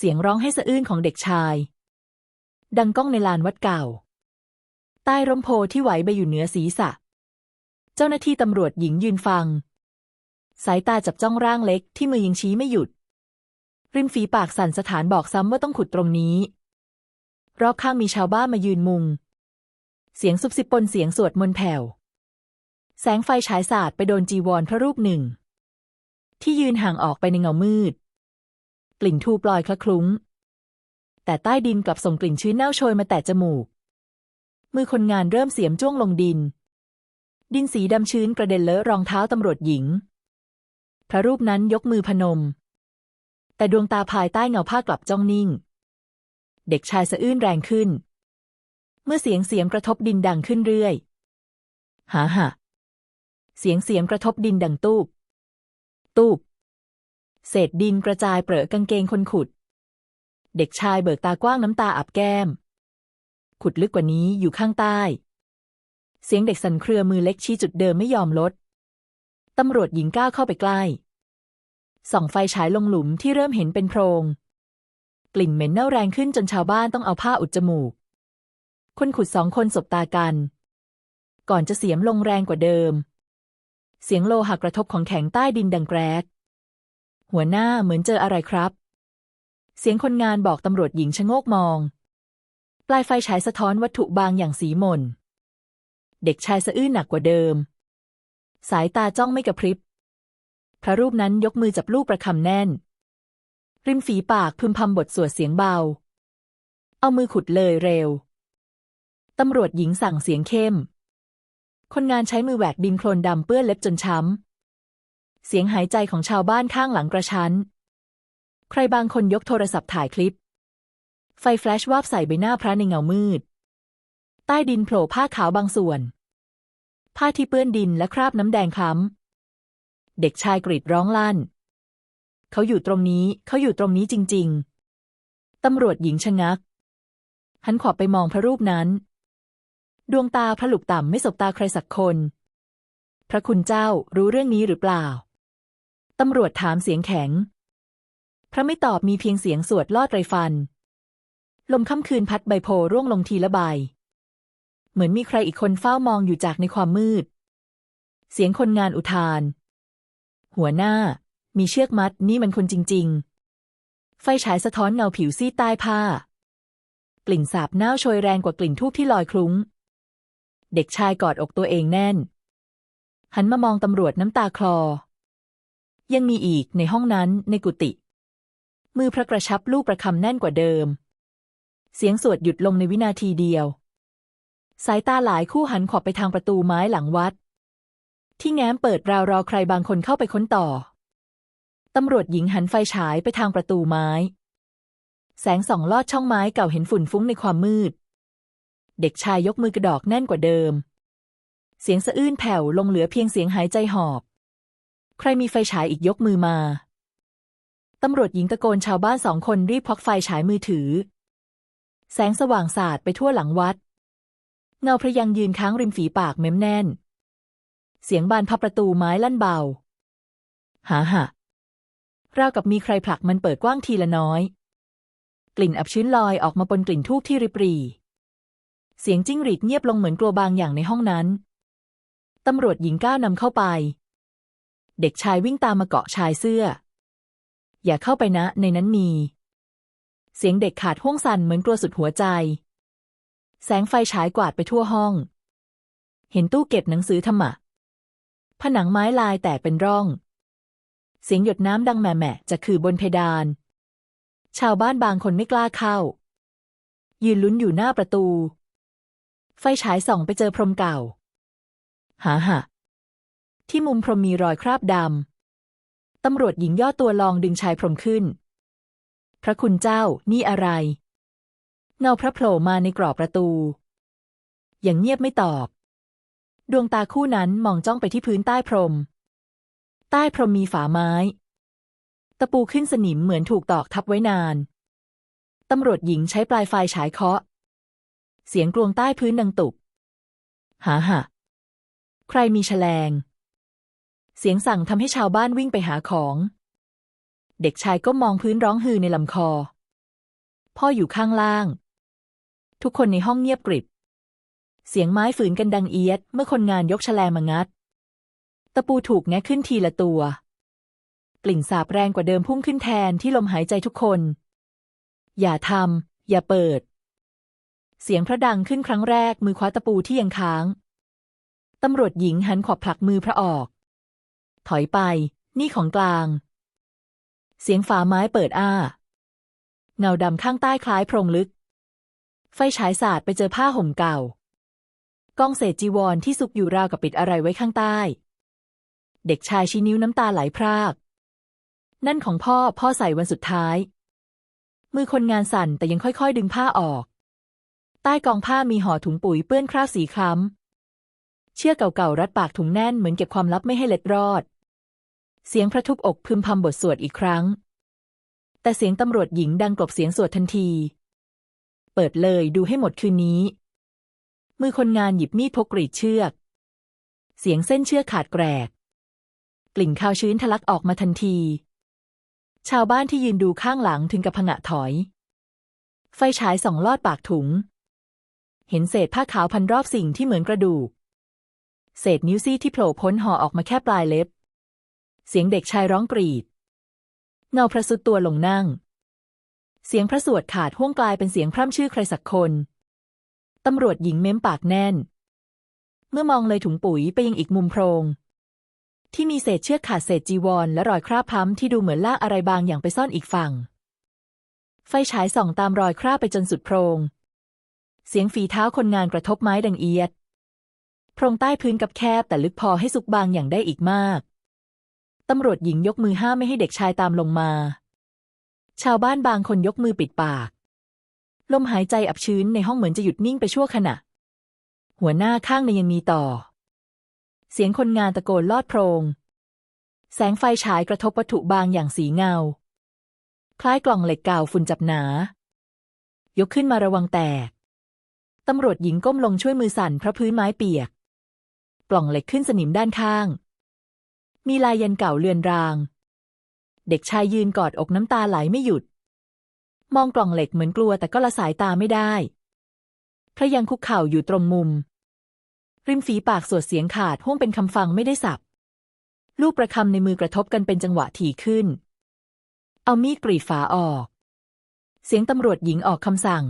เสียงร้องให้สะอื้นของเด็กชาย ดังก้องในลานวัดเก่า ใต้ร่มโพที่ไหวไปอยู่เหนือศีรษะ เจ้าหน้าที่ตำรวจหญิงยืนฟัง สายตาจับจ้องร่างเล็กที่มือยังชี้ไม่หยุด ริมฝีปากสั่นสถานบอกซ้ำว่าต้องขุดตรงนี้ รอบข้างมีชาวบ้านมายืนมุง เสียงซุบซิบปนเสียงสวดมนต์แผ่ว แสงไฟฉายสาดไปโดนจีวรพระรูปหนึ่ง ที่ยืนห่างออกไปในเงามืด กลิ่นทูปลอยคละคลุ้ง แต่ใต้ดินกลับส่งกลิ่นชื้นเน่าโชยมาแต่จมูก มือคนงานเริ่มเสียมจ้วงลงดิน ดินสีดำชื้นกระเด็นเลอะรองเท้าตำรวจหญิง พระรูปนั้นยกมือพนม แต่ดวงตาภายใต้เงาผ้ากลับจ้องนิ่ง เด็กชายสะอื้นแรงขึ้น เมื่อเสียงเสียงกระทบดินดังขึ้นเรื่อยหาหะเสียงเสียงกระทบดินดังตูบตูบ เศษดินกระจายเปรอะกางเกงคนขุด เด็กชายเบิกตากว้างน้ำตาอับแก้ม ขุดลึกกว่านี้อยู่ข้างใต้ เสียงเด็กสั่นเครือมือเล็กชี้จุดเดิมไม่ยอมลด ตำรวจหญิงก้าวเข้าไปใกล้ ส่องไฟฉายลงหลุมที่เริ่มเห็นเป็นโพรง กลิ่นเหม็นเน่าแรงขึ้นจนชาวบ้านต้องเอาผ้าอุดจมูก คนขุดสองคนสบตากัน ก่อนจะเสียมลงแรงกว่าเดิมเสียงโลหะกระทบของแข็งใต้ดินดังแกรก หัวหน้าเหมือนเจออะไรครับ เสียงคนงานบอกตำรวจหญิงชะโงกมอง ปลายไฟฉายสะท้อนวัตถุบางอย่างสีมน เด็กชายสะอื้นหนักกว่าเดิม สายตาจ้องไม่กระพริบ พระรูปนั้นยกมือจับลูกประคำแน่น ริมฝีปากพึมพำบทสวดเสียงเบา เอามือขุดเลยเร็ว ตำรวจหญิงสั่งเสียงเข้ม คนงานใช้มือแหวกดินโคลนดำเปื้อนเล็บจนช้ำ เสียงหายใจของชาวบ้านข้างหลังกระชั้น ใครบางคนยกโทรศัพท์ถ่ายคลิป ไฟแฟลชวาบใส่ใบหน้าพระในเงามืด ใต้ดินโผล่ผ้าขาวบางส่วน ผ้าที่เปื้อนดินและคราบน้ำแดงคล้ำ เด็กชายกรีดร้องลั่น เขาอยู่ตรงนี้ เขาอยู่ตรงนี้จริง ๆ ตำรวจหญิงชะงัก หันขวบไปมองพระรูปนั้น ดวงตาพระหลุกต่ำไม่สบตาใครสักคน พระคุณเจ้ารู้เรื่องนี้หรือเปล่า ตำรวจถามเสียงแข็ง พระไม่ตอบมีเพียงเสียงสวดลอดไรฟัน ลมค่ำคืนพัดใบโพร่วงลงทีละใบ เหมือนมีใครอีกคนเฝ้ามองอยู่จากในความมืด เสียงคนงานอุทาน หัวหน้า มีเชือกมัดนี่มันคนจริง ๆ ไฟฉายสะท้อนเงาผิวซีดใต้ผ้า กลิ่นสาบเน่าโชยแรงกว่ากลิ่นทูบที่ลอยคลุ้ง เด็กชายกอดอกตัวเองแน่น หันมามองตำรวจน้ำตาคลอ ยังมีอีกในห้องนั้นในกุฏิมือพระกระชับลูกประคำแน่นกว่าเดิม เสียงสวดหยุดลงในวินาทีเดียว สายตาหลายคู่หันขอบไปทางประตูไม้หลังวัด ที่แง้มเปิดราวรอใครบางคนเข้าไปค้นต่อ ตำรวจหญิงหันไฟฉายไปทางประตูไม้ แสงส่องลอดช่องไม้เก่าเห็นฝุ่นฟุ้งในความมืด เด็กชายยกมือกระดอกแน่นกว่าเดิม เสียงสะอื้นแผ่วลงเหลือเพียงเสียงหายใจหอบ ใครมีไฟฉายอีกยกมือมา ตำรวจหญิงตะโกนชาวบ้านสองคนรีบพกไฟฉายมือถือ แสงสว่างสาดไปทั่วหลังวัด เงาพระยังยืนค้างริมฝีปากเม้มแน่น เสียงบานพับประตูไม้ลั่นเบา หาหะราวกับมีใครผลักมันเปิดกว้างทีละน้อย กลิ่นอับชื้นลอยออกมาปนกลิ่นทูบที่ริบหรี่เสียงจิ้งหรีดเงียบลงเหมือนกลัวบางอย่างในห้องนั้น ตำรวจหญิงก้าวนำเข้าไป เด็กชายวิ่งตามมาเกาะชายเสื้อ อย่าเข้าไปนะ ในนั้นมี เสียงเด็กขาดห้วงสั่นเหมือนกลัวสุดหัวใจ แสงไฟฉายกวาดไปทั่วห้อง เห็นตู้เก็บหนังสือธรรมะ ผนังไม้ลายแตกเป็นร่อง เสียงหยดน้ำดังแหม่แหม่จะคือบนเพดาน ชาวบ้านบางคนไม่กล้าเข้า ยืนลุ้นอยู่หน้าประตู ไฟฉายส่องไปเจอพรมเก่า หาหะ ที่มุมพรมมีรอยคราบดำ ตำรวจหญิงย่อตัวลองดึงชายพรมขึ้น พระคุณเจ้า นี่อะไร เงาพระโผล่มาในกรอบประตู อย่างเงียบไม่ตอบ ดวงตาคู่นั้นมองจ้องไปที่พื้นใต้พรม ใต้พรมมีฝาไม้ ตะปูขึ้นสนิมเหมือนถูกตอกทับไว้นาน ตำรวจหญิงใช้ปลายไฟฉายเคาะ เสียงกลวงใต้พื้นดังตุบหาหะ ใครมีแฉลง เสียงสั่งทำให้ชาวบ้านวิ่งไปหาของ เด็กชายก็มองพื้นร้องฮือในลำคอ พ่ออยู่ข้างล่าง ทุกคนในห้องเงียบกริบ เสียงไม้ฝืนกันดังเอียด เมื่อคนงานยกแฉลงมางัด ตะปูถูกแงะขึ้นทีละตัว กลิ่นสาบแรงกว่าเดิมพุ่งขึ้นแทนที่ลมหายใจทุกคน อย่าทำอย่าเปิด เสียงพระดังขึ้นครั้งแรกมือคว้าตะปูที่ยังค้างตำรวจหญิงหันขวบผลักมือพระออก ถอยไป นี่ของกลาง เสียงฝาไม้เปิดอ้า เงาดำข้างใต้คล้ายโพรงลึก ไฟฉายสาดไปเจอผ้าห่มเก่ากองเศษจีวรที่ซุกอยู่ราวกับปิดอะไรไว้ข้างใต้ เด็กชายชี้นิ้วน้ำตาไหลพราก นั่นของพ่อพ่อใส่วันสุดท้าย มือคนงานสั่นแต่ยังค่อยๆ ดึงผ้าออก ใต้กองผ้ามีห่อถุงปุ๋ยเปื้อนคราบสีคล้ำเชือกเก่าๆรัดปากถุงแน่นเหมือนเก็บความลับไม่ให้เล็ดรอด เสียงพระทุบอกพึมพำบทสวดอีกครั้ง แต่เสียงตำรวจหญิงดังกลบเสียงสวดทันที เปิดเลยดูให้หมดคืนนี้ มือคนงานหยิบมีดพกกรีดเชือก เสียงเส้นเชือกขาดแกรก กลิ่นคาวชื้นทะลักออกมาทันที ชาวบ้านที่ยืนดูข้างหลังถึงกับผงะถอย ไฟฉายส่องลอดปากถุง เห็นเศษผ้าขาวพันรอบสิ่งที่เหมือนกระดูก เศษนิ้วซี่ที่โผล่พ้นห่อออกมาแค่ปลายเล็บ เสียงเด็กชายร้องกรีด เงาพระสุดตัวลงนั่ง เสียงพระสวดขาดห่วงกลายเป็นเสียงพร่ำชื่อใครสักคน ตำรวจหญิงเม้มปากแน่น เมื่อมองเลยถุงปุ๋ยไปยังอีกมุมโพรง ที่มีเศษเชือกขาดเศษจีวร และรอยคราบพล้ำที่ดูเหมือนลากอะไรบางอย่างไปซ่อนอีกฝั่ง ไฟฉายส่องตามรอยคราบไปจนสุดโพรง เสียงฝีเท้าคนงานกระทบไม้ดังเอียด โพรงใต้พื้นกับแคบแต่ลึกพอให้สุกบางอย่างได้อีกมาก ตำรวจหญิงยกมือห้ามไม่ให้เด็กชายตามลงมา ชาวบ้านบางคนยกมือปิดปาก ลมหายใจอับชื้นในห้องเหมือนจะหยุดนิ่งไปชั่วขณะ หัวหน้าข้างในยังมีต่อ เสียงคนงานตะโกนลอดโพรง แสงไฟฉายกระทบวัตถุบางอย่างสีเงา คล้ายกล่องเหล็กเก่าฝุ่นจับหนา ยกขึ้นมาระวังแตก ตำรวจหญิงก้มลงช่วยมือสั่นเพราะพื้นไม้เปียก กล่องเหล็กขึ้นสนิมด้านข้าง มีลายยันเก่าเลือนราง เด็กชายยืนกอดอกน้ำตาไหลไม่หยุด มองกล่องเหล็กเหมือนกลัวแต่ก็ละสายตาไม่ได้ พระยังคุกเข่าอยู่ตรงมุม ริมฝีปากสวดเสียงขาดห้วงเป็นคำฟังไม่ได้สับ ลูกประคำในมือกระทบกันเป็นจังหวะถี่ขึ้น เอามีดกรีดฝาออก เสียงตำรวจหญิงออกคำสั่ง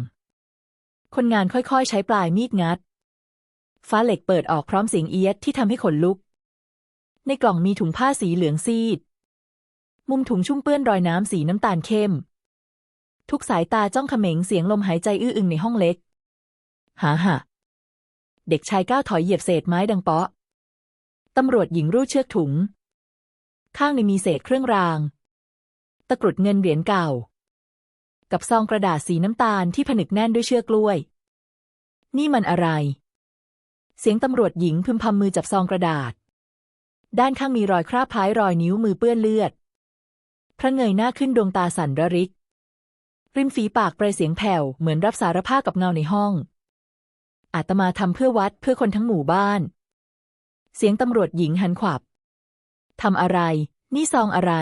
คนงานค่อยๆ ใช้ปลายมีดงัด ฟ้าเหล็กเปิดออกพร้อมเสียงเอียดที่ทำให้ขนลุก ในกล่องมีถุงผ้าสีเหลืองซีด มุมถุงชุ่มเปื้อนรอยน้ำสีน้ำตาลเข้ม ทุกสายตาจ้องเขม็งเสียงลมหายใจอื้ออึงในห้องเล็ก หาหะเด็กชายก้าวถอยเหยียบเศษไม้ดังเปาะ ตำรวจหญิงรูดเชือกถุง ข้างในมีเศษเครื่องราง ตะกรุดเงินเหรียญเก่า กับซองกระดาษสีน้ำตาลที่ผนึกแน่นด้วยเชือกกล้วย นี่มันอะไร เสียงตำรวจหญิงพึมพำมือจับซองกระดาษ ด้านข้างมีรอยคราบคล้ายรอยนิ้วมือเปื้อนเลือด พระเงยหน้าขึ้นดวงตาสั่นระริก ริมฝีปากเปรยเสียงแผ่ว เหมือนรับสารภาพกับเงาในห้อง อาตมาทำเพื่อวัดเพื่อคนทั้งหมู่บ้าน เสียงตำรวจหญิงหันขวับทำอะไร นี่ซองอะไร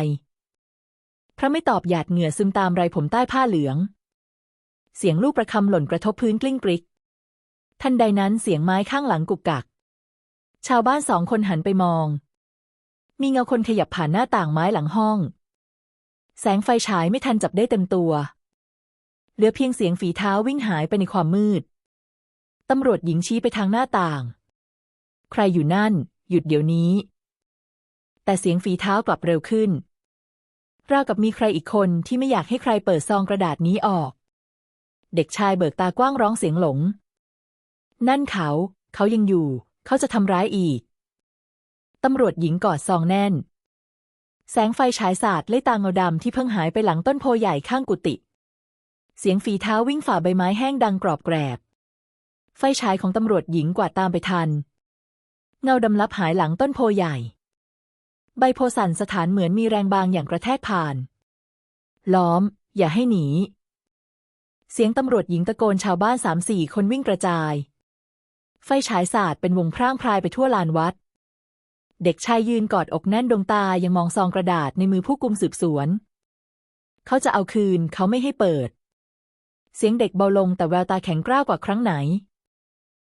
พระไม่ตอบหยาดเหงื่อซึมตามไรผมใต้ผ้าเหลือง เสียงลูกประคำหล่นกระทบพื้นกลิ้งกริก ทันใดนั้นเสียงไม้ข้างหลังกุกกัก ชาวบ้านสองคนหันไปมอง มีเงาคนขยับผ่านหน้าต่างไม้หลังห้อง แสงไฟฉายไม่ทันจับได้เต็มตัว เหลือเพียงเสียงฝีเท้าวิ่งหายไปในความมืด ตำรวจหญิงชี้ไปทางหน้าต่าง ใครอยู่นั่น หยุดเดี๋ยวนี้ แต่เสียงฝีเท้ากลับเร็วขึ้น ราวกับมีใครอีกคนที่ไม่อยากให้ใครเปิดซองกระดาษนี้ออก เด็กชายเบิกตากว้างร้องเสียงหลง นั่นเขา เขายังอยู่ เขาจะทำร้ายอีก ตำรวจหญิงกอดซองแน่น แสงไฟฉายสาดไล่ตาเงาดำที่เพิ่งหายไปหลังต้นโพใหญ่ข้างกุฏิเสียงฝีเท้าวิ่งฝ่าใบไม้แห้งดังกรอบแกรบ ไฟฉายของตำรวจหญิงกวาดตามไปทัน เงาดำลับหายหลังต้นโพใหญ่ ใบโพสั่นสถานเหมือนมีแรงบางอย่างกระแทกผ่าน ล้อม อย่าให้หนี เสียงตำรวจหญิงตะโกนชาวบ้านสามสี่คนวิ่งกระจาย ไฟฉายสาดเป็นวงพร่างพรายไปทั่วลานวัด เด็กชายยืนกอดอกแน่นดวงตายังมองซองกระดาษในมือผู้กุมสืบสวน เขาจะเอาคืนเขาไม่ให้เปิด เสียงเด็กเบาลงแต่แววตาแข็งกร้าวกว่าครั้งไหน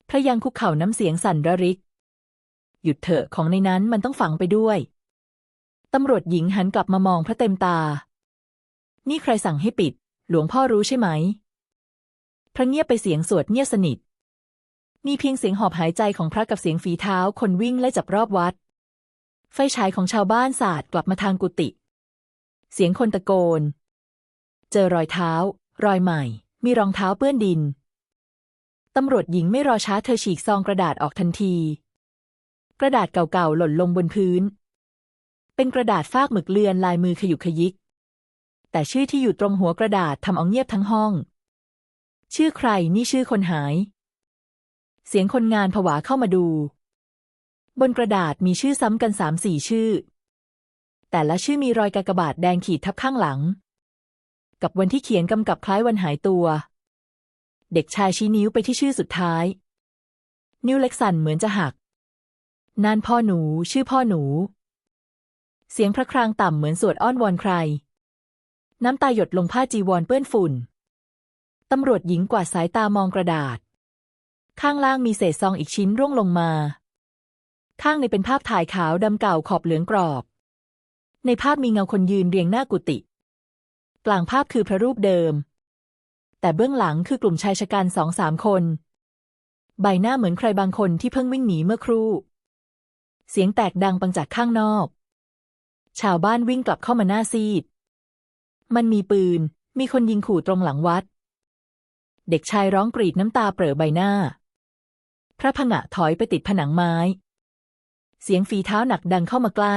พระยังคุกเข่าน้ำเสียงสั่นระริก หยุดเถอะของในนั้นมันต้องฝังไปด้วย ตำรวจหญิงหันกลับมามองพระเต็มตา นี่ใครสั่งให้ปิด หลวงพ่อรู้ใช่ไหม พระเงียบไปเสียงสวดเงียบสนิทมีเพียงเสียงหอบหายใจของพระกับเสียงฝีเท้าคนวิ่งไล่จับรอบวัด ไฟฉายของชาวบ้านสาดกลับมาทางกุฏิ เสียงคนตะโกน เจอรอยเท้า รอยใหม่ มีรองเท้าเปื้อนดิน ตำรวจหญิงไม่รอช้าเธอฉีกซองกระดาษออกทันที กระดาษเก่าๆหล่นลงบนพื้น เป็นกระดาษฟากหมึกเลือนลายมือขยุกขยิก แต่ชื่อที่อยู่ตรงหัวกระดาษทำเอาเงียบทั้งห้อง ชื่อใครนี่ชื่อคนหาย เสียงคนงานผวาเข้ามาดู บนกระดาษมีชื่อซ้ำกันสามสี่ชื่อ แต่ละชื่อมีรอยกากบาทแดงขีดทับข้างหลัง กับวันที่เขียนกำกับคล้ายวันหายตัว เด็กชายชี้นิ้วไปที่ชื่อสุดท้าย นิ้วเล็กสั่นเหมือนจะหักนันพ่อหนู ชื่อพ่อหนู เสียงพระครางต่ำเหมือนสวดอ้อนวอนใคร น้ำตาหยดลงผ้าจีวรเปื้อนฝุ่น ตำรวจหญิงกวาดสายตามองกระดาษ ข้างล่างมีเศษซองอีกชิ้นร่วงลงมา ข้างในเป็นภาพถ่ายขาวดำเก่าขอบเหลืองกรอบ ในภาพมีเงาคนยืนเรียงหน้ากุฏิ กลางภาพคือพระรูปเดิม แต่เบื้องหลังคือกลุ่มชายชะกันสองสามคน ใบหน้าเหมือนใครบางคนที่เพิ่งวิ่งหนีเมื่อครู่ เสียงแตกดังปังจากข้างนอก ชาวบ้านวิ่งกลับเข้ามาหน้าซีด มันมีปืน มีคนยิงขู่ตรงหลังวัด เด็กชายร้องกรีดน้ำตาเปรอะใบหน้า พระผงะถอยไปติดผนังไม้ เสียงฝีเท้าหนักดังเข้ามาใกล้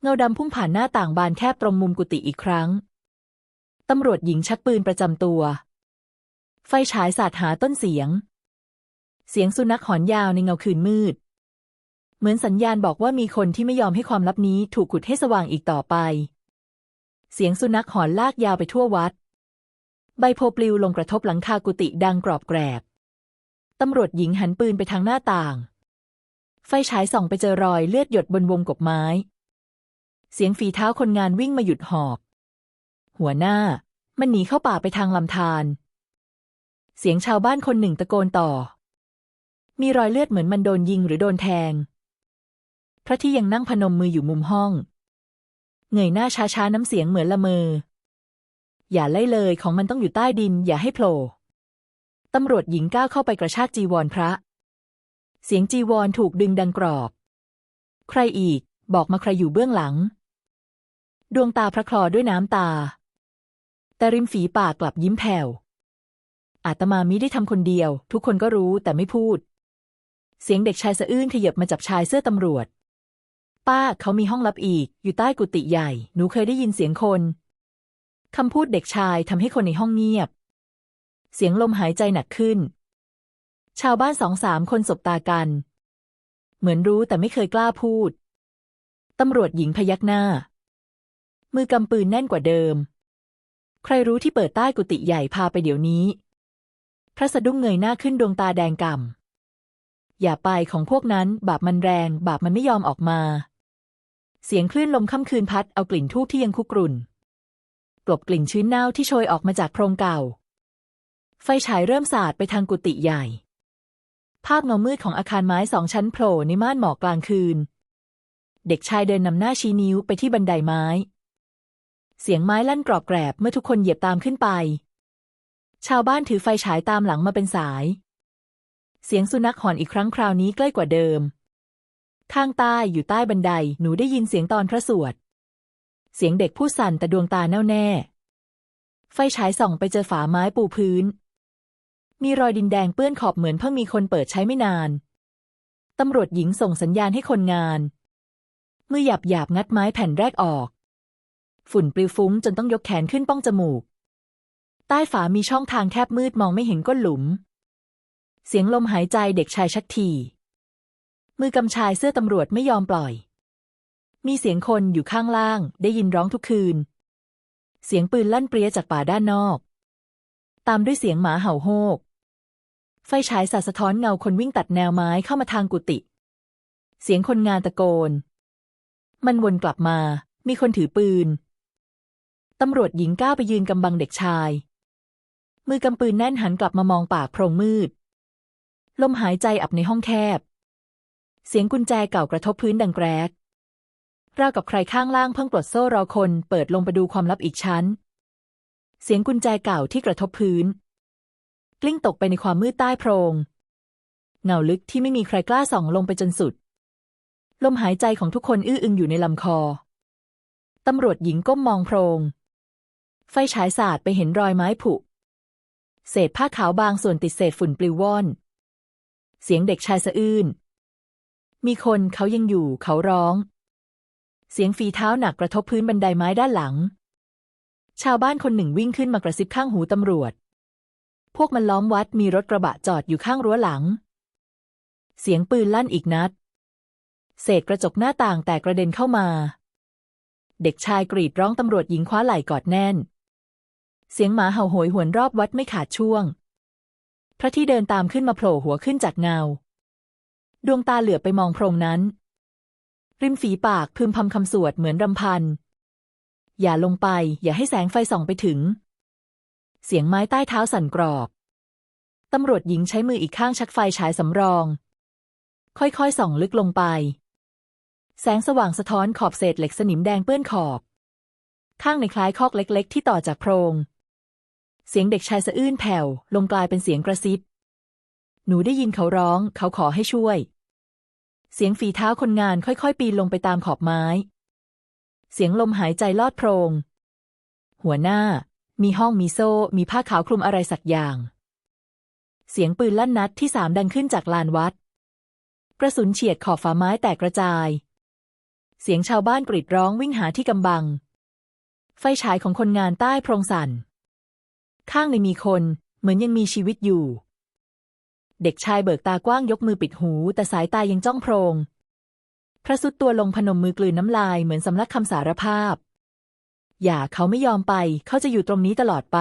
เงาดำพุ่งผ่านหน้าต่างบานแคบตรงมุมกุฏิอีกครั้ง ตำรวจหญิงชักปืนประจำตัว ไฟฉายสาดหาต้นเสียง เสียงสุนัขหอนยาวในเงาคืนมืด เหมือนสัญญาณบอกว่ามีคนที่ไม่ยอมให้ความลับนี้ถูกขุดให้สว่างอีกต่อไป เสียงสุนัขหอนลากยาวไปทั่ววัด ใบโพปลิวลงกระทบหลังคากุฏิดังกรอบแกรบตำรวจหญิงหันปืนไปทางหน้าต่าง ไฟฉายส่องไปเจอรอยเลือดหยดบนวงกบไม้ เสียงฝีเท้าคนงานวิ่งมาหยุดหอบ หัวหน้า มันหนีเข้าป่าไปทางลำธารเสียงชาวบ้านคนหนึ่งตะโกนต่อ มีรอยเลือดเหมือนมันโดนยิงหรือโดนแทง พระที่ยังนั่งพนมมืออยู่มุมห้อง เงยหน้าช้าๆน้ำเสียงเหมือนละเมอ อย่าไล่เลยของมันต้องอยู่ใต้ดิน อย่าให้โผล่ตำรวจหญิงก้าวเข้าไปกระชากจีวรพระ เสียงจีวรถูกดึงดังกรอบ ใครอีก บอกมาใครอยู่เบื้องหลัง ดวงตาพระคลอด้วยน้ำตา แต่ริมฝีปากกลับยิ้มแผ่ว อาตมามิได้ทำคนเดียว ทุกคนก็รู้แต่ไม่พูด เสียงเด็กชายสะอื้นขยับมาจับชายเสื้อตำรวจ ป้าเขามีห้องลับอีก อยู่ใต้กุฏิใหญ่ หนูเคยได้ยินเสียงคนคำพูดเด็กชายทำให้คนในห้องเงียบ เสียงลมหายใจหนักขึ้น ชาวบ้านสองสามคนสบตากัน เหมือนรู้แต่ไม่เคยกล้าพูด ตำรวจหญิงพยักหน้า มือกำปืนแน่นกว่าเดิม ใครรู้ที่เปิดใต้กุฏิใหญ่พาไปเดี๋ยวนี้ พระสะดุ้งเงยหน้าขึ้นดวงตาแดงก่ำ อย่าไปของพวกนั้นบาปมันแรง บาปมันไม่ยอมออกมา เสียงคลื่นลมค่ำคืนพัดเอากลิ่นทูบที่ยังคุกรุ่น กลบกลิ่นชื้นเน่าที่โชยออกมาจากโพรงเก่า ไฟฉายเริ่มสาดไปทางกุฏิใหญ่ ภาพเงามืดของอาคารไม้สองชั้นโผล่ในม่านหมอกกลางคืน เด็กชายเดินนำหน้าชี้นิ้วไปที่บันไดไม้ เสียงไม้ลั่นกรอบแกรบเมื่อทุกคนเหยียบตามขึ้นไป ชาวบ้านถือไฟฉายตามหลังมาเป็นสาย เสียงสุนัขหอนอีกครั้งคราวนี้ใกล้กว่าเดิม ข้างใต้อยู่ใต้บันไดหนูได้ยินเสียงตอนพระสวด เสียงเด็กพูดสั่นแต่ดวงตาแน่วแน่ ไฟฉายส่องไปเจอฝาไม้ปูพื้น มีรอยดินแดงเปื้อนขอบเหมือนเพิ่งมีคนเปิดใช้ไม่นาน ตำรวจหญิงส่งสัญญาณให้คนงาน มือหยาบหยาบงัดไม้แผ่นแรกออก ฝุ่นปลิวฟุ้งจนต้องยกแขนขึ้นป้องจมูก ใต้ฝามีช่องทางแคบมืดมองไม่เห็นก้นหลุม เสียงลมหายใจเด็กชายชักที มือกำชายเสื้อตำรวจไม่ยอมปล่อย มีเสียงคนอยู่ข้างล่าง ได้ยินร้องทุกคืน เสียงปืนลั่นเปรี้ยจากป่าด้านนอกตามด้วยเสียงหมาเห่าโฮก ไฟฉายสาดสะท้อนเงาคนวิ่งตัดแนวไม้เข้ามาทางกุฏิเสียงคนงานตะโกน มันวนกลับมา มีคนถือปืน ตำรวจหญิงก้าวไปยืนกำบังเด็กชาย มือกำปืนแน่นหันกลับมามองปากโพรงมืด ลมหายใจอับในห้องแคบ เสียงกุญแจเก่ากระทบพื้นดังแกรกราวกับใครข้างล่างเพิ่งปลดโซ่รอคนเปิดลงไปดูความลับอีกชั้น เสียงกุญแจเก่าที่กระทบพื้น กลิ้งตกไปในความมืดใต้โพรง เงาลึกที่ไม่มีใครกล้าส่องลงไปจนสุด ลมหายใจของทุกคนอื้ออึงอยู่ในลำคอ ตำรวจหญิงก้มมองโพรง ไฟฉายสาดไปเห็นรอยไม้ผุ เศษผ้าขาวบางส่วนติดเศษฝุ่นปลิวว่อน เสียงเด็กชายสะอื้น มีคนเขายังอยู่เขาร้อง เสียงฝีเท้าหนักกระทบพื้นบันไดไม้ด้านหลัง ชาวบ้านคนหนึ่งวิ่งขึ้นมากระซิบข้างหูตำรวจ พวกมันล้อมวัดมีรถกระบะจอดอยู่ข้างรั้วหลัง เสียงปืนลั่นอีกนัด เศษกระจกหน้าต่างแตกกระเด็นเข้ามา เด็กชายกรีดร้องตำรวจหญิงคว้าไหล่กอดแน่น เสียงหมาเห่าโหยหวนรอบวัดไม่ขาดช่วง พระที่เดินตามขึ้นมาโผล่หัวขึ้นจากเงา ดวงตาเหลือบไปมองโพรงนั้น ริมฝีปากพึมพำคำสวดเหมือนรำพัน อย่าลงไป อย่าให้แสงไฟส่องไปถึง เสียงไม้ใต้เท้าสั่นกรอบ ตำรวจหญิงใช้มืออีกข้างชักไฟฉายสำรอง ค่อยๆส่องลึกลงไป แสงสว่างสะท้อนขอบเศษเหล็กสนิมแดงเปื้อนขอบ ข้างในคล้ายคอกเล็ก ๆ ที่ต่อจากโพรง เสียงเด็กชายสะอื้นแผ่วลงกลายเป็นเสียงกระซิบ หนูได้ยินเขาร้อง เขาขอให้ช่วย เสียงฝีเท้าคนงานค่อยๆ ปีนลงไปตามขอบไม้ เสียงลมหายใจลอดโพรง หัวหน้า มีห้องมีโซ่ มีผ้าขาวคลุมอะไรสักอย่าง เสียงปืนลั่นนัดที่สามดังขึ้นจากลานวัด กระสุนเฉียดขอบฝาไม้แตกกระจาย เสียงชาวบ้านกรีดร้องวิ่งหาที่กำบัง ไฟฉายของคนงานใต้โพรงสัน ข้างในมีคนเหมือนยังมีชีวิตอยู่ เด็กชายเบิกตากว้างยกมือปิดหู แต่สายตายังจ้องโพรง พระสุดตัวลงพนมมือกลืนน้ำลายเหมือนสำลักคำสารภาพ อย่าเขาไม่ยอมไป เขาจะอยู่ตรงนี้ตลอดไป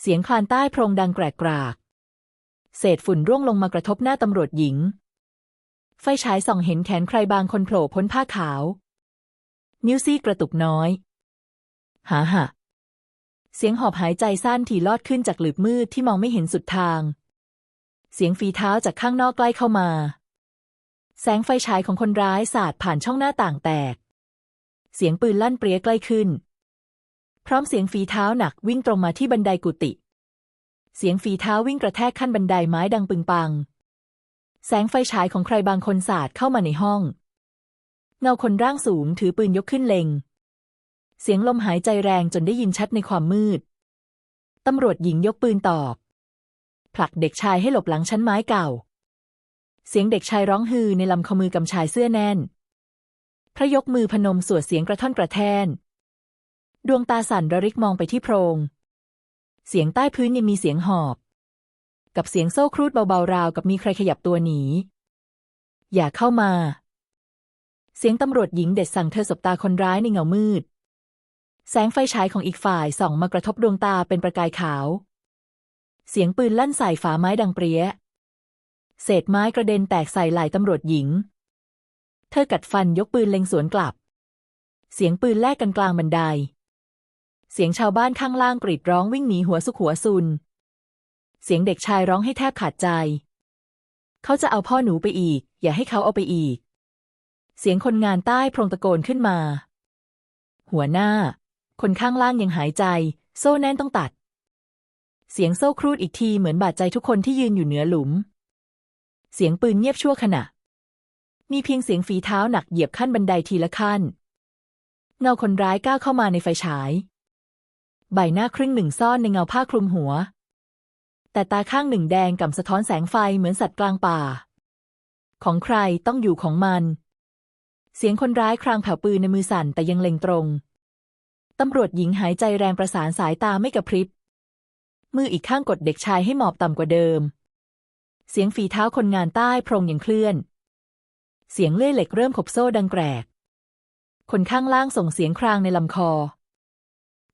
เสียงคลานใต้โพรงดังแกรกกรากเศษฝุ่นร่วงลงมากระทบหน้าตำรวจหญิง ไฟฉายส่องเห็นแขนใครบางคนโผล่พ้นผ้าขาว นิ้วซี่กระตุกน้อย หาหะเสียงหอบหายใจสั้นถี่ลอดขึ้นจากหลืบมืดที่มองไม่เห็นสุดทาง เสียงฝีเท้าจากข้างนอกใกล้เข้ามา แสงไฟฉายของคนร้ายสาดผ่านช่องหน้าต่างแตก เสียงปืนลั่นเปรี้ยใกล้ขึ้น พร้อมเสียงฝีเท้าหนักวิ่งตรงมาที่บันไดกุฏิเสียงฝีเท้าวิ่งกระแทกขั้นบันไดไม้ดังปึงปัง แสงไฟฉายของใครบางคนสาดเข้ามาในห้อง เงาคนร่างสูงถือปืนยกขึ้นเล็ง เสียงลมหายใจแรงจนได้ยินชัดในความมืด ตำรวจหญิงยกปืนตอบ ผลักเด็กชายให้หลบหลังชั้นไม้เก่า เสียงเด็กชายร้องฮือในลำคอมือกำชายเสื้อแน่น พระยกมือพนมสวดเสียงกระท่อนกระแทนดวงตาสั่นระริกมองไปที่โพรง เสียงใต้พื้นยังมีเสียงหอบ กับเสียงโซ่ครูดเบาๆราวกับมีใครขยับตัวหนี อย่าเข้ามา เสียงตำรวจหญิงเด็ดสั่งเธอสบตาคนร้ายในเงามืด แสงไฟฉายของอีกฝ่ายส่องมากระทบดวงตาเป็นประกายขาว เสียงปืนลั่นใส่ฝาไม้ดังเปรี้ย เศษไม้กระเด็นแตกใส่ไหล่ตำรวจหญิง เธอกัดฟันยกปืนเล็งสวนกลับ เสียงปืนแลกกันกลางบันได เสียงชาวบ้านข้างล่างกรีดร้องวิ่งหนีหัวสุกหัวซุน เสียงเด็กชายร้องให้แทบขาดใจ เขาจะเอาพ่อหนูไปอีก อย่าให้เขาเอาไปอีก เสียงคนงานใต้โพรงตะโกนขึ้นมา หัวหน้า คนข้างล่างยังหายใจ โซ่แน่นต้องตัด เสียงโซ่ครูดอีกทีเหมือนบาดใจทุกคนที่ยืนอยู่เหนือหลุม เสียงปืนเงียบชั่วขณะ มีเพียงเสียงฝีเท้าหนักเหยียบขั้นบันไดทีละขั้น เงาคนร้ายก้าวเข้ามาในไฟฉาย ใบหน้าครึ่งหนึ่งซ่อนในเงาผ้าคลุมหัว แต่ตาข้างหนึ่งแดงก่ำสะท้อนแสงไฟเหมือนสัตว์กลางป่า ของใครต้องอยู่ของมัน เสียงคนร้ายครางแผ่วปืนในมือสั่นแต่ยังเล็งตรง ตำรวจหญิงหายใจแรงประสานสายตาไม่กระพริบ มืออีกข้างกดเด็กชายให้หมอบต่ำกว่าเดิมเสียงฝีเท้าคนงานใต้โพรงยังเคลื่อน เสียงเลื่อยเหล็กเริ่มขบโซ่ดังแกรก คนข้างล่างส่งเสียงครางในลำคอ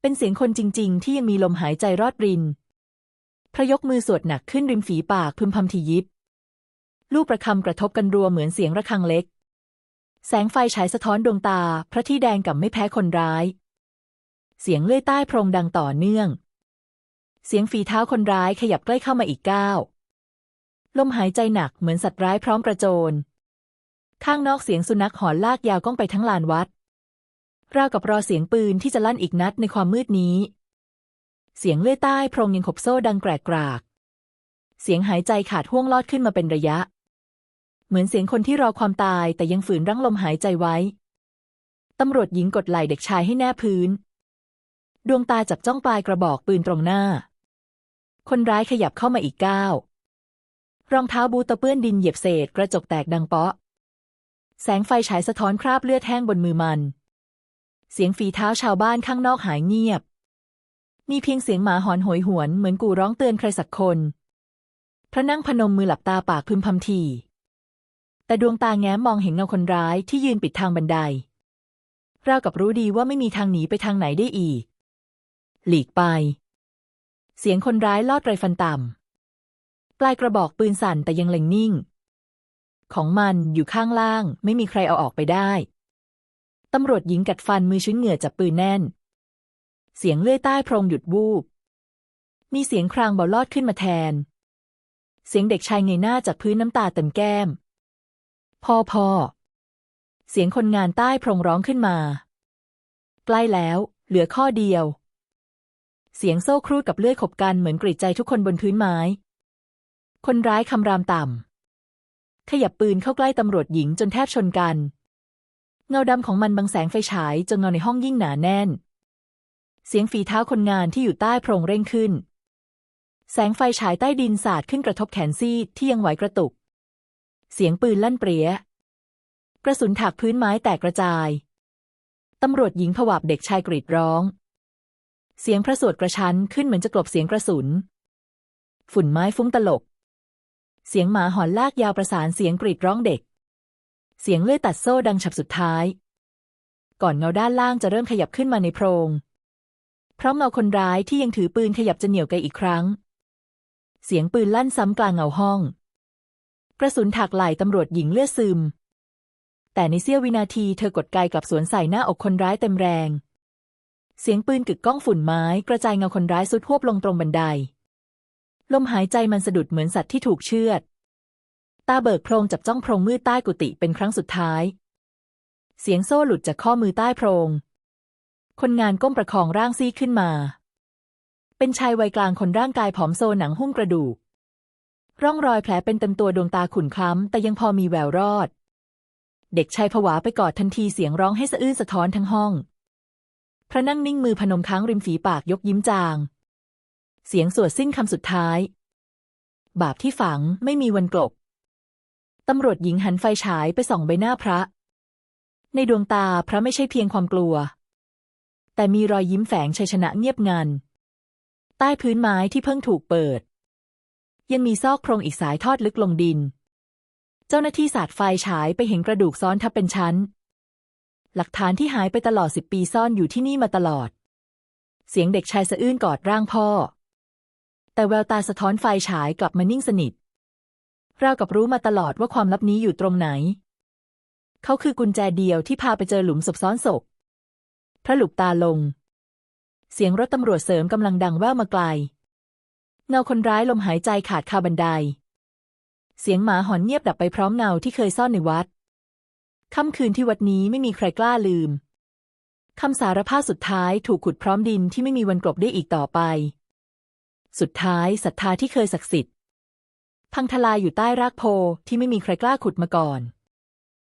เป็นเสียงคนจริง ๆ ที่ยังมีลมหายใจรอดริน พระยกมือสวดหนักขึ้นริมฝีปากพึมพำทียิบ ลูกประคำกระทบกันรัวเหมือนเสียงระฆังเล็ก แสงไฟฉายสะท้อนดวงตา พระที่แดงกับไม่แพ้คนร้าย เสียงเลื่อยใต้โพรงดังต่อเนื่อง เสียงฝีเท้าคนร้ายขยับใกล้เข้ามาอีกก้าวลมหายใจหนักเหมือนสัตว์ร้ายพร้อมกระโจน ข้างนอกเสียงสุนัขหอนลากยาวก้องไปทั้งลานวัด ราวกับรอเสียงปืนที่จะลั่นอีกนัดในความมืดนี้ เสียงเลื่อยใต้โพรงยังขบโซ่ดังแกรกกราก เสียงหายใจขาดห่วงลอดขึ้นมาเป็นระยะ เหมือนเสียงคนที่รอความตายแต่ยังฝืนรั้งลมหายใจไว้ ตำรวจหญิงกดไหล่เด็กชายให้แนบพื้น ดวงตาจับจ้องปลายกระบอกปืนตรงหน้า คนร้ายขยับเข้ามาอีกก้าวรองเท้าบูตะเปื้อนดินเหยียบเศษกระจกแตกดังเปาะ แสงไฟฉายสะท้อนคราบเลือดแห้งบนมือมัน เสียงฝีเท้าชาวบ้านข้างนอกหายเงียบ มีเพียงเสียงหมาหอนโหยหวนเหมือนกูร้องเตือนใครสักคน พระนั่งพนมมือหลับตาปากพึมพำทีแต่ดวงตาแง้มมองเห็นเงาคนร้ายที่ยืนปิดทางบันไดราวกับรู้ดีว่าไม่มีทางหนีไปทางไหนได้อีก หลีกไป เสียงคนร้ายลอดไรฟันต่ำปลายกระบอกปืนสั่นแต่ยังเล็งนิ่ง ของมันอยู่ข้างล่าง ไม่มีใครเอาออกไปได้ ตำรวจหญิงกัดฟันมือชื้นเหงื่อจับปืนแน่น เสียงเลื่อยใต้โพรงหยุดวูบ มีเสียงครางเบาลอดขึ้นมาแทน เสียงเด็กชายเงยหน้าจากพื้นน้ำตาเต็มแก้ม พ่อพ่อ เสียงคนงานใต้โพรงร้องขึ้นมา ใกล้แล้ว เหลือข้อเดียว เสียงโซ่ครูดกับเลื่อยขบกันเหมือนกรีดใจทุกคนบนพื้นไม้ คนร้ายคำรามต่ำ ขยับปืนเข้าใกล้ตำรวจหญิงจนแทบชนกัน เงาดำของมันบังแสงไฟฉายจนเงาในห้องยิ่งหนาแน่น เสียงฝีเท้าคนงานที่อยู่ใต้โพรงเร่งขึ้น แสงไฟฉายใต้ดินสาดขึ้นกระทบแขนซีดที่ยังไหวกระตุก เสียงปืนลั่นเปรี้ยกระสุนถากพื้นไม้แตกกระจาย ตำรวจหญิงผวาบเด็กชายกรีดร้อง เสียงพระสวดกระชั้นขึ้นเหมือนจะกลบเสียงกระสุน ฝุ่นไม้ฟุ้งตลบ เสียงหมาหอนลากยาวประสานเสียงกรีดร้องเด็ก เสียงเลื่อยตัดโซ่ดังฉับสุดท้าย ก่อนเงาด้านล่างจะเริ่มขยับขึ้นมาในโพรง พราะเงาคนร้ายที่ยังถือปืนขยับจะเหนี่ยวไกอีกครั้ง เสียงปืนลั่นซ้ำกลางเงาห้อง กระสุนถักไหล่ตำรวจหญิงเลือดซึม แต่ในเสี้ยววินาทีเธอกดไกกลับสวนใส่หน้าอกคนร้ายเต็มแรง เสียงปืนกึกก้องฝุ่นไม้กระจายเงาคนร้ายสุดหวบลงตรงบันได ลมหายใจมันสะดุดเหมือนสัตว์ที่ถูกเชือด ตาเบิกโพรงจับจ้องโพรงมืดใต้กุฏิเป็นครั้งสุดท้าย เสียงโซ่หลุดจากข้อมือใต้โพรง คนงานก้มประคองร่างซีขึ้นมา เป็นชายวัยกลางคนร่างกายผอมโซหนังหุ้มกระดูก ร่องรอยแผลเป็นเต็มตัวดวงตาขุ่นคล้ำแต่ยังพอมีแววรอด เด็กชายผวาไปกอดทันทีเสียงร้องให้สะอื้นสะท้อนทั้งห้อง พระนั่งนิ่งมือพนมค้างริมฝีปากยกยิ้มจาง เสียงสวดสิ้นคำสุดท้าย บาปที่ฝังไม่มีวันกลบตำรวจหญิงหันไฟฉายไปส่องใบหน้าพระ ในดวงตาพระไม่ใช่เพียงความกลัว แต่มีรอยยิ้มแฝงชัยชนะเงียบงัน ใต้พื้นไม้ที่เพิ่งถูกเปิด ยังมีซอกโพรงอีกสายทอดลึกลงดิน เจ้าหน้าที่สาดไฟฉายไปเห็นกระดูกซ้อนทับเป็นชั้น หลักฐานที่หายไปตลอดสิบปีซ่อนอยู่ที่นี่มาตลอด เสียงเด็กชายสะอื้นกอดร่างพ่อ แต่แววตาสะท้อนไฟฉายกลับมานิ่งสนิทราวกับรู้มาตลอดว่าความลับนี้อยู่ตรงไหน เขาคือกุญแจเดียวที่พาไปเจอหลุมศพซ้อนศพ พระหลุกตาลง เสียงรถตำรวจเสริมกำลังดังแว่วมาไกล เงาคนร้ายลมหายใจขาดคาบันได เสียงหมาหอนเงียบดับไปพร้อมเงาที่เคยซ่อนในวัด ค่ำคืนที่วัดนี้ไม่มีใครกล้าลืม คำสารภาพสุดท้ายถูกขุดพร้อมดินที่ไม่มีวันกลบได้อีกต่อไป สุดท้ายศรัทธาที่เคยศักดิ์สิทธิ์ พังทลายอยู่ใต้รากโพธิ์ที่ไม่มีใครกล้าขุดมาก่อน